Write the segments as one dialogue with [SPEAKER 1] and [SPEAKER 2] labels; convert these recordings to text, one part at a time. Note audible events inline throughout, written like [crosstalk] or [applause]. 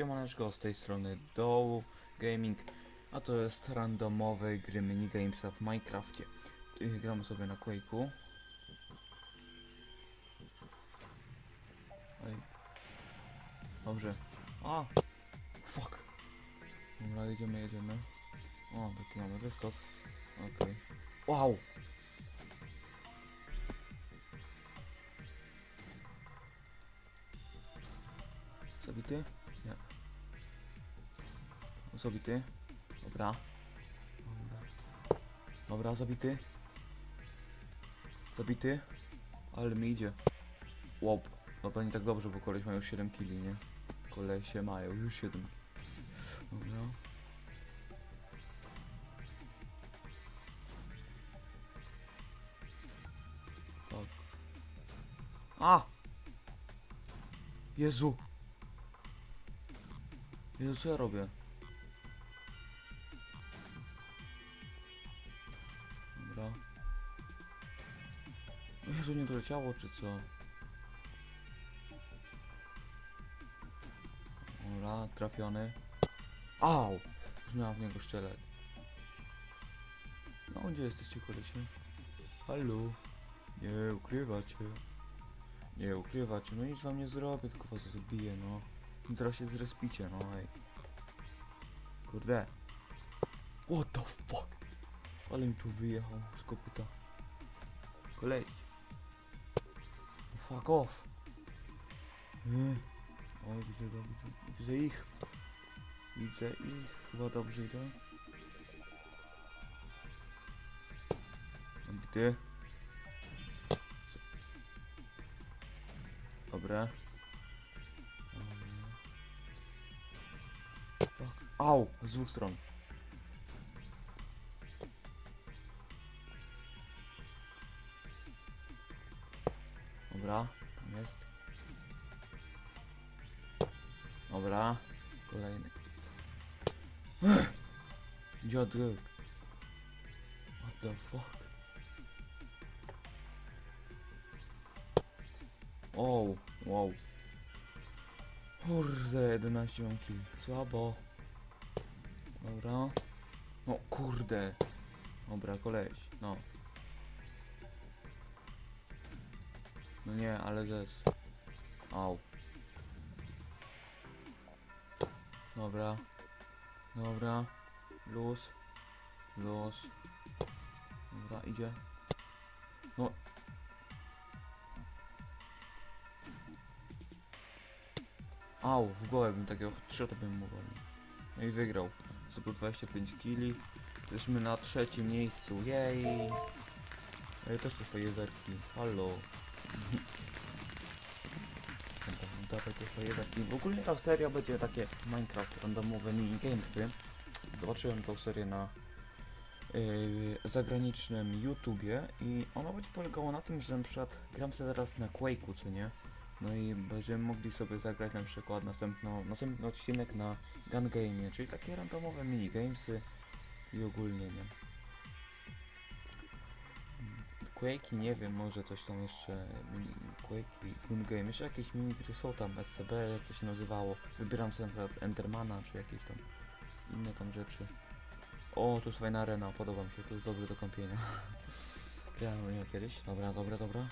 [SPEAKER 1] Siemaneczko, z tej strony Dołu Gaming, a to jest randomowe gry minigamesa w Minecrafcie. Gramy sobie na Quake'u. Dobrze. A! Fuck! Dobra, jedziemy, jedziemy. O, taki mamy wyskok. Okej. Wow! Zabity? Zabity? Dobra. Dobra. Zabity. Zabity. Ale mi idzie. Łop. Dobra, nie tak dobrze, bo koleś ma już 7 kili, nie? Kolesie mają już 7. Dobra. Tak. A! Jezu! Jezu, co ja robię? Doleciało, czy co? Dobra, trafiony. Au! Miałem w niego strzelać. No, gdzie jesteście, kolesie? Halo? Nie ukrywacie. Nie ukrywacie, no nic wam nie zrobię, tylko was zabiję, no. I teraz się zrespicie, no ej. Kurde. What the fuck? Ale mi tu wyjechał z kopyta. Kolej. Fuck off. O, widzę go, widzę. Widzę ich. Widzę ich. Chyba dobrze idę. Gdy? Dobra. Au! Z dwóch stron. Dobra, tam jest. Dobra, kolejny. Dziadek. What the fuck? O, wow. Kurde, 11 mam. Słabo. Dobra. No kurde. Dobra, koleś. No. No nie, ale zes. Au. Dobra. Dobra. Luz. Luz. Dobra, idzie. No. Au, w głowę bym takiego trzeba bym mu. No i wygrał. Zdobył 25 kili. Jesteśmy na trzecim miejscu. Jej! Ej, też te fajerwerki. Halo. Dobra, te fajerwerki. W ogóle ta seria będzie takie Minecraft randomowe minigamesy. Zobaczyłem tą serię na yy, zagranicznym YouTubie i ona będzie polegała na tym, że na przykład gram sobie teraz na Quake'u, co nie? No i będziemy mogli sobie zagrać na przykład następno, następny odcinek na Gun Game, czyli takie randomowe minigamesy i ogólnie, nie? Mm, Quake'i, nie wiem, może coś tam jeszcze, mini- Quake'i, Gun Game, jeszcze jakieś minigry są tam, SCB, jak to się nazywało, wybieram sobie na Endermana, czy jakieś tam inne tam rzeczy. O, tu jest fajna arena, podoba mi się, to jest dobre do kąpienia. [laughs] Grałem ją kiedyś, dobra, dobra, dobra.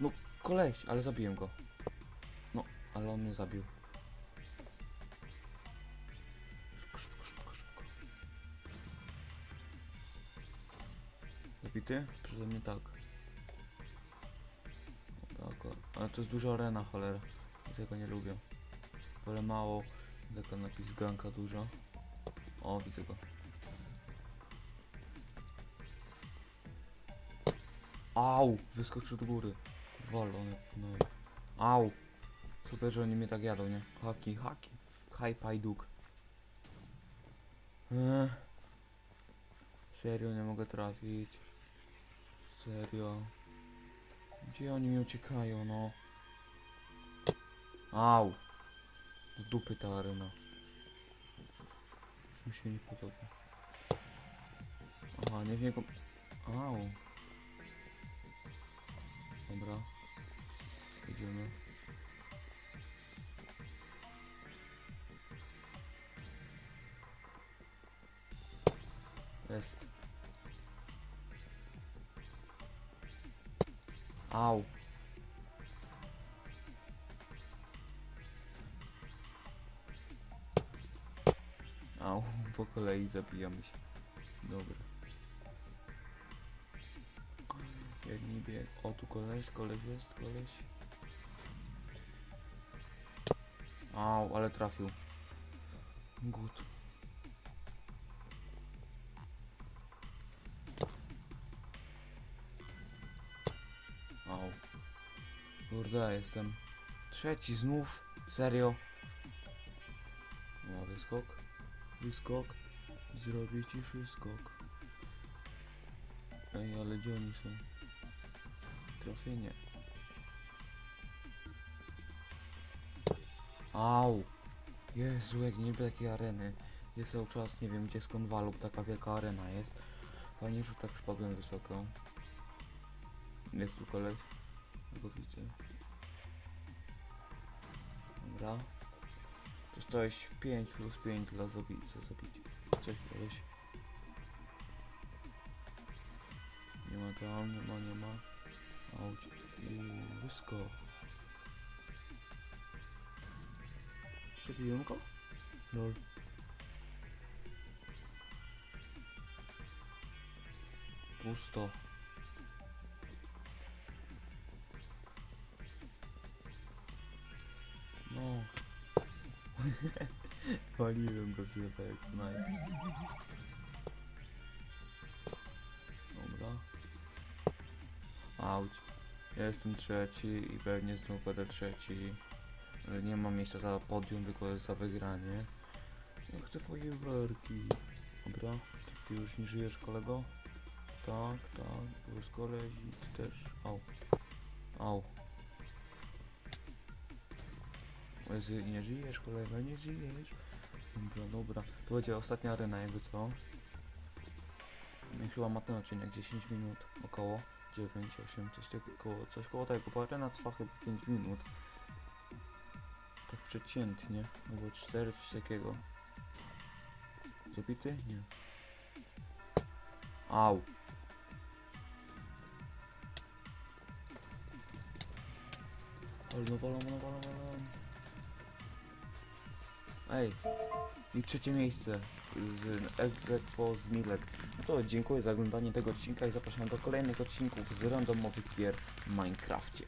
[SPEAKER 1] No, koleś, ale zabiłem go. No, ale on mnie zabił. Zabity? Przeze mnie tak. Go- ale to jest duża arena, cholera. Ja tego nie lubię. Wolę mało. Taka napis ganka dużo. O, widzę go. Au! Wyskoczył do góry. Walony, no i... Au! Super, że oni mnie tak jadą, nie? Haki, haki. Haj, pajduk. Eee. Serio, nie mogę trafić. Serio? Gdzie oni mi uciekają, no? Au! Z dupy ta arena. Już mi się nie podoba. Aha, nie wiem... Au! Dobra. Idziemy. Jest. Au. Au, [laughs] po kolei zabijamy się. Dobra. Jedni bieg. O, tu koleś, koleś jest, koleś. Au, ale trafił. Gut. Kurde, jestem trzeci znów. Serio. O, wyskok. Wyskok. Zrobię ciszy skok. Ej, ale gdzie oni są? Trafienie. Au! Jezu, jak nie takiej areny. Jest cały czas, nie wiem gdzie skąd walub taka wielka arena jest. Fajnie, że tak spadłem wysoko. Jest tu koleś. Go widzę. Dobra. Dostałeś 5 plus 5 dla zabicia. Cześć koleś. Nie ma tam, nie ma, nie ma. Auć. I wysko. Zabiłem go? Lol. Pusto. No. [laughs] Waliłem go z lewego, nice. Dobra. Auć. Ja jestem trzeci i pewnie znów będę trzeci. Nie mam miejsca za podium, tylko za wygranie. Ja chcę fajerwerki. Dobra. Ty już nie żyjesz, kolego? Tak, tak. Bo z kolei ty też. Au. Au. Nie żyjesz, kolego, nie żyjesz. Dobra, dobra. To będzie ostatnia arena, jakby co? Chyba ma ten odcinek 10 minut, około 9, 8, coś takiego, koło, coś koło tego, bo arena trwa chyba 5 minut. Tak przeciętnie, albo 4, coś takiego. Zabity? Nie. Au. Ale no walą, no walą, walą. Ej, i trzecie miejsce z Expo z Milek. No to dziękuję za oglądanie tego odcinka i zapraszam do kolejnych odcinków z randomowych gier w Minecrafcie.